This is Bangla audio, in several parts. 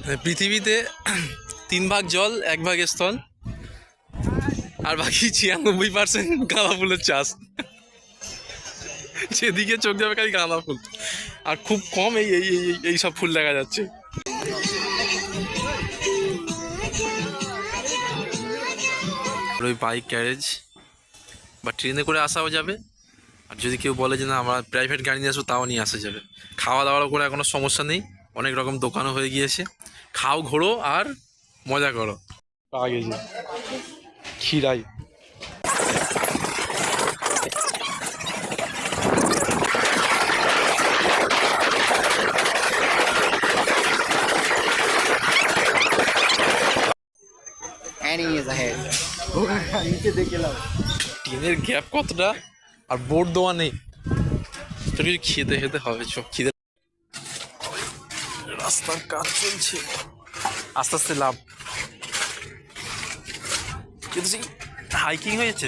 মানে পৃথিবীতে তিন ভাগ জল, এক ভাগ স্থল, আর বাকি ছিয়ানব্বই পার্সেন্ট গাঁদা ফুলের চাষ। যেদিকে চোখ যাবে খালি গাঁদা ফুল। আর খুব কম এই এই, এই- সব ফুল দেখা যাচ্ছে। ওই বাইক ক্যারেজ বা ট্রেনে করে আসাও যাবে। আর যদি কেউ বলে যে না, আমরা প্রাইভেট গাড়ি নিয়ে আসব, তাও নিয়ে আসা যাবে। খাওয়া দাওয়ার করে কোনো সমস্যা নেই। অনেক রকম দোকানও হয়ে গিয়েছে। খাও ঘোরো আর মজা করো। পাওয়া গেছে। খিরাই টিনের গ্যাপ কতটা? আর বোর্ড দেওয়া নেই। তো কিছু খেতে খেতে হবে চোখ খিদে রাস্তার কাজ চলছে। আস্তে আস্তে লাভ। কিন্তু সেই হাইকিং হয়ে যাচ্ছে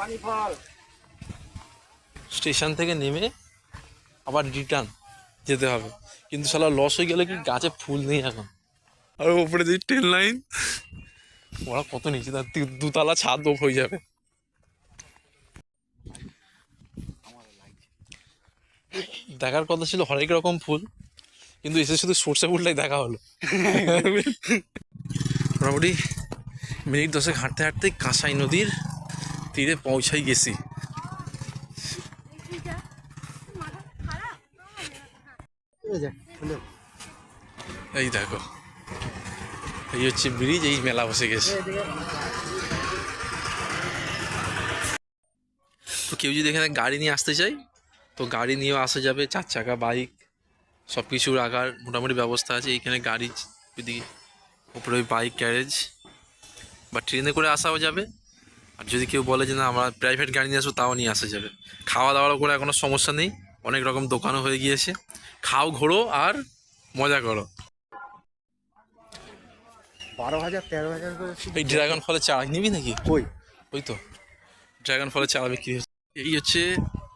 পানি ফল স্টেশন থেকে নেমে আবার রিটার্ন যেতে হবে। কিন্তু সালা লস হয়ে গেলে কি গাছে ফুল নেই এখন? আর ওপরে যে ট্রেন লাইন ওরা কত নিচে তার দুতলা ছাদ হয়ে যাবে। দেখার কথা ছিল হরেক রকম ফুল, কিন্তু এসে শুধু সর্ষে ফুলটাই দেখা হলো। মোটামুটি মিনিট দশেক হাঁটতে হাঁটতে কাঁসাই নদীর তীরে পৌঁছাই গেছি। এই দেখো, এই হচ্ছে ব্রিজ, এই মেলা বসে গেছে। তো কেউ যদি এখানে গাড়ি নিয়ে আসতে চায় তো গাড়ি নিয়েও আসা যাবে চার চাকা বাইক সব কিছু রাখার মোটামুটি ব্যবস্থা আছে। এইখানে গাড়ি যদি উপরে ওই বাইক ক্যারেজ বা ট্রেনে করে আসাও যাবে। আর যদি কেউ বলে যে না আমরা প্রাইভেট গাড়ি নিয়ে আসব তাও নিয়ে আসা যাবে। খাওয়া দাওয়ার করে কোনো সমস্যা নেই। অনেক রকম দোকানও হয়ে গিয়েছে। খাও ঘোরো আর মজা করো। বারো হাজার তেরো হাজার করে এই ড্রাগন ফলের চারা নিবি নাকি? ওই ওই তো। ড্রাগন ফলের চারা বিক্রি হচ্ছে। এই হচ্ছে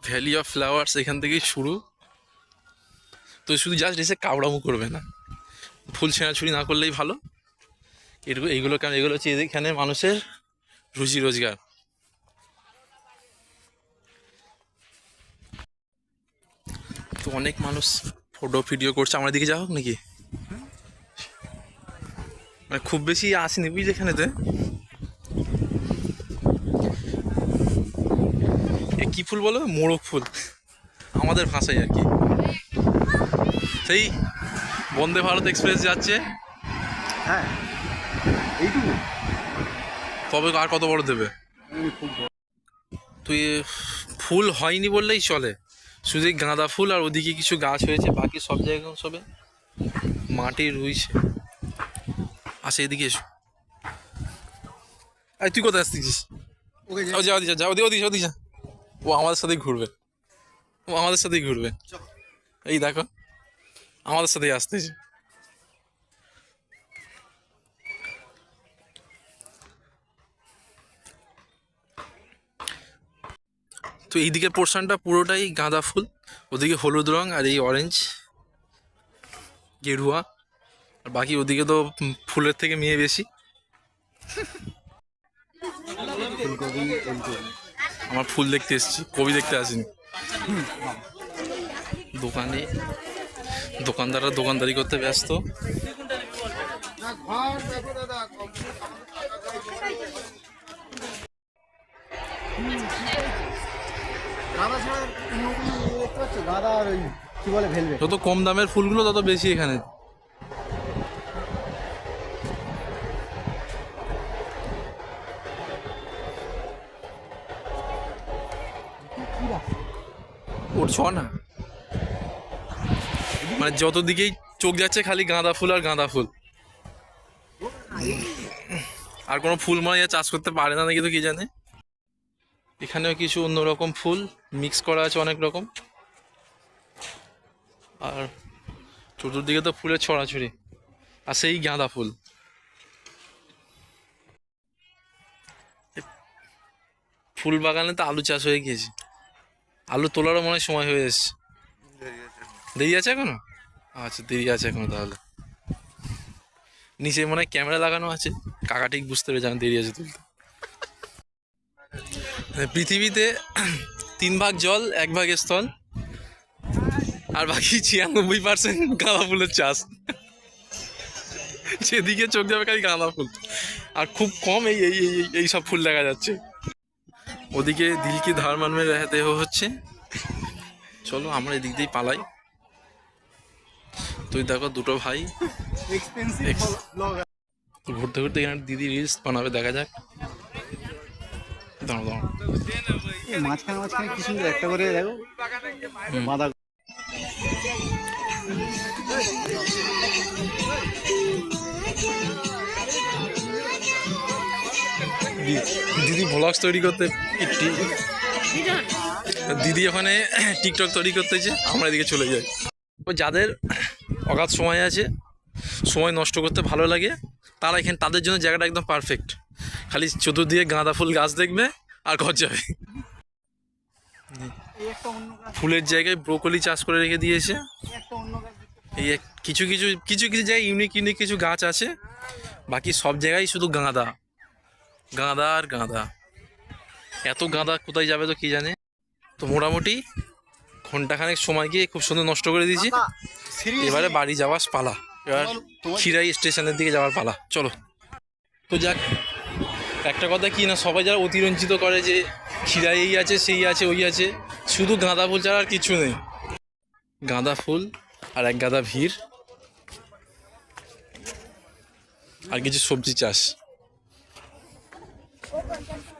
ভ্যালি অফ ফ্লাওয়ার্স এখান থেকেই শুরু। তো শুধু জাস্ট এসে কাবড়ামো করবে না। ফুল ছেঁড়াছুড়ি না করলেই ভালো। এগুলো এইগুলো কেন এগুলো হচ্ছে এখানে মানুষের রুজি রোজগার। তো অনেক মানুষ ফটো ভিডিও করছে। আমার দিকে যাও নাকি? মানে খুব বেশি আসেনি। বুঝলি এখানেতে কি ফুল বলো? মোরগ ফুল। আমাদের ভাষায় আর কি। সেই বন্দে ভারত এক্সপ্রেস যাচ্ছে। হ্যাঁ। এইটুকু। তবে আর কত বড় দেবে? তুই ফুল হয়নি বললেই চলে। শুধু গাঁদা ফুল আর ওদিকে কিছু গাছ হয়েছে বাকি সব জায়গায় সবে মাটি রুইছে। আচ্ছা এদিকে এসো। এই তুই কোথায় আসতেছিস ওকে ও যা ওদিকে যা ওদিকে ওদিকে ওদিকে যা। ও আমাদের সাথেই ঘুরবে। ও আমাদের সাথেই ঘুরবে। এই দেখো, আমাদের সাথেই আসতেছে তো এই দিকের পোর্শনটা পুরোটাই গাঁদা ফুল, ওদিকে হলুদ রং আর এই অরেঞ্জ গেরুয়া, আর বাকি ওদিকে তো ফুলের থেকে মেয়ে বেশি। আমার ফুল দেখতে এসেছি কবি দেখতে আসিনি। দোকানে দোকানদাররা দোকানদারি করতে ব্যস্ত। যত কম দামের ফুলগুলো তত বেশি এখানে। উঠছ না। মানে যত দিকেই চোখ যাচ্ছে খালি গাঁদা ফুল আর গাঁদা ফুল। আর কোনো ফুল মানে চাষ করতে পারে না নাকি তো কি জানে? এখানেও কিছু অন্যরকম ফুল মিক্স করা আছে অনেক রকম। আর চতুর্দিকে তো ফুলের ছড়াছড়ি। আর সেই গাঁদা ফুল। ফুল বাগানে তো আলু চাষ হয়ে গিয়েছে। আলু তোলারও মনে হয় সময় হয়ে এসছে। দেরি আছে এখনও। আচ্ছা দেরি আছে এখনও তাহলে। নিচে মনে হয় ক্যামেরা লাগানো আছে। কাকা ঠিক বুঝতে পেরে যান দেরি আছে তুলতে। পৃথিবীতে তিন ভাগ জল এক ভাগ স্থল আর বাকি ছিয়ানব্বই পার্সেন্ট গাঁদা ফুলের চাষ। যেদিকে চোখ যাবে খালি গাঁদা ফুল। আর খুব কম এই- এই- এই সব ফুল দেখা যাচ্ছে। ওদিকে দিলকি ধার মানবে দেহ হচ্ছে। চলো আমরা এদিক দিয়েই পালাই। তুই দেখো দুটো ভাই। ঘুরতে ঘুরতে এখানে দিদি রিলস বানাবে দেখা যাক। মাঝখানে মাঝখানে কি সুন্দর একটা করে দেখো। বাঁধা দিদি ভ্লগস তৈরি করতে দিদি ওখানে টিকটক তৈরি করতেছে আমরা এদিকে চলে যাই। ও যাদের অগাধ সময় আছে, সময় নষ্ট করতে ভালো লাগে, তারা এখানে তাদের জন্য জায়গাটা একদম পারফেক্ট খালি চতুর্দিকে গাঁদা ফুল গাছ দেখবে আর ঘর যাবে। ফুলের জায়গায় ব্রোকলি চাষ করে রেখে দিয়েছে। এই কিছু কিছু কিছু কিছু জায়গায় ইউনিক ইউনিক কিছু গাছ আছে। বাকি সব জায়গায় শুধু গাঁদা। গাঁদা আর গাঁদা। এত গাঁদা কোথায় যাবে তো কি জানে? তো মোটামুটি ঘন্টাখানেক সময় গিয়ে খুব সুন্দর নষ্ট করে দিয়েছি। এবারে বাড়ি যাওয়ার পালা। এবার খিরাই স্টেশনের দিকে যাওয়ার পালা। চলো। তো যাক একটা কথা কি না সবাই যারা অতিরঞ্জিত করে যে খিরাই এই আছে সেই আছে ওই আছে শুধু গাঁদা ফুল ছাড়া আর কিছু নেই। গাঁদা ফুল আর এক গাদা ভিড়। আর কিছু সবজি চাষ। 我搁这